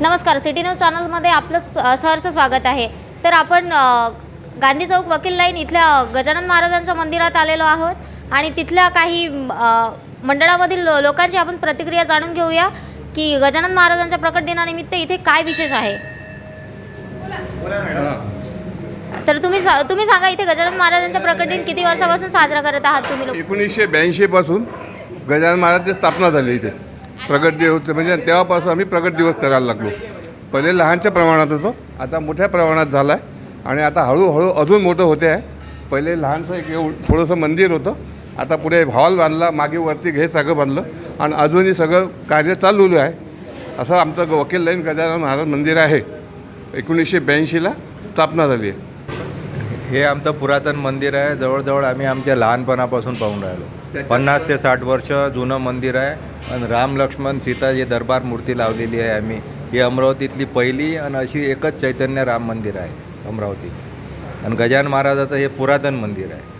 नमस्कार city news चॅनलमध्ये आपलं सहर्ष स्वागत आहे. तर आपण गांधी चौक वकील लाईन इथल्या गजानन महाराजांच्या मंदिरात आलेलो आहोत आणि तिथल्या काही मंडळामधील लोकांची आपण प्रतिक्रिया जाणून घेऊया की गजानन महाराजांच्या प्रकट दिनानिमित्त इथे काय विशेष आहे? तर तुम्ही सा, तुम्ही सांगा इथे गजानन महाराजांचा प्रकट दिन किती वर्षापासून साजरा करत आहात तुम्ही एकोणीसशे ब्याऐंशी पासून गजानन महाराजची स्थापना झाली इथे. प्रगट दिवस म्हणजे तेव्हापासून आम्ही प्रगट दिवस करायला लागलो. पहिले लहानच्या प्रमाणात होतो. आता मोठ्या प्रमाणात झाला आहे आणि आता हळूहळू अजून मोठं होते आहे. पहिले लहानसं एक एवढं थोडंसं मंदिर होतं. आता पुढे हॉल बांधला. मागे वरती घे सगळं बांधलं. आणि अजूनही सगळं कार्य चालू आहे. असं आमचं वकील लाईन गजानन महाराज मंदिर आहे. एकोणीसशे ब्याऐंशीला स्थापना झाली आहे. हे आमचं पुरातन मंदिर आहे. जवळजवळ आम्ही आमच्या लहानपणापासून पाहून राहिलो. पन्नास ते साठ वर्ष जुनं मंदिर आहे. आणि राम लक्ष्मण सीता जी दरबार मूर्ती लावलेली आहे आम्ही. ही अमरावतीतली पहिली आणि अशी एकच चैतन्य राम मंदिर आहे अमरावतीत आणि गजानन महाराजाचं हे पुरातन मंदिर आहे.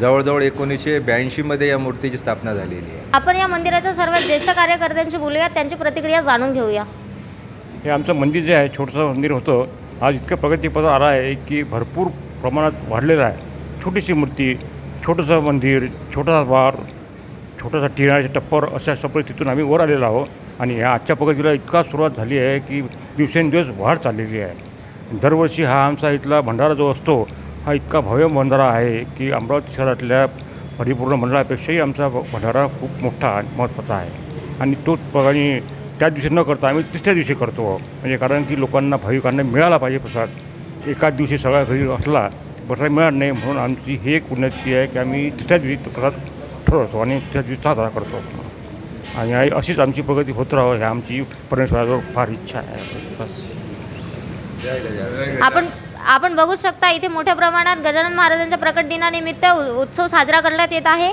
जवळजवळ एकोणीसशे ब्याऐंशीमध्ये या मूर्तीची स्थापना झालेली आहे. आपण या मंदिराच्या सर्वात ज्येष्ठ कार्यकर्त्यांशी बोलूया त्यांची प्रतिक्रिया जाणून घेऊया. हे आमचं मंदिर जे आहे छोटंसं मंदिर होतं. आज इतकं प्रगतीपद आलं आहे की भरपूर प्रमाणात वाढलेलं आहे. छोटीशी मूर्ती छोटंसं मंदिर छोटासा बार छोटासा टिळाचे टप्पर अशा परिस्थितीतून आम्ही वर आलेलो आहोत. आणि ह्या आजच्या प्रगतीला इतका सुरुवात झाली आहे की दिवसेंदिवस वाढ चाललेली आहे. दरवर्षी हा आमचा इथला भंडारा जो असतो हा इतका भव्य भंडारा आहे की अमरावती शहरातल्या परिपूर्ण मंडळापेक्षाही आमचा भंडारा खूप मोठा आणि महत्त्वाचा आहे. आणि तोच आणि त्या दिवशी न करता आम्ही तिसऱ्या दिवशी करतो. म्हणजे कारण की लोकांना भाविकांना मिळाला पाहिजे प्रसाद. एकाच दिवशी सगळ्या घरी असला प्रसाद मिळणार नाही म्हणून आमची ही एक उन्नती आहे की आम्ही तिथ्याच दिवशी प्रसाद ठरवतो आणि तिथ्याच दिवशी साजरा करतो. आणि अशीच आमची प्रगती होत राहावं ही आमची परमेश्वराजवळ फार इच्छा आहे. बस. आपण आपण बघू शकता इथे मोठ्या प्रमाणात गजानन महाराजांच्या प्रकट दिनानिमित्त उत्सव साजरा करण्यात येत आहे.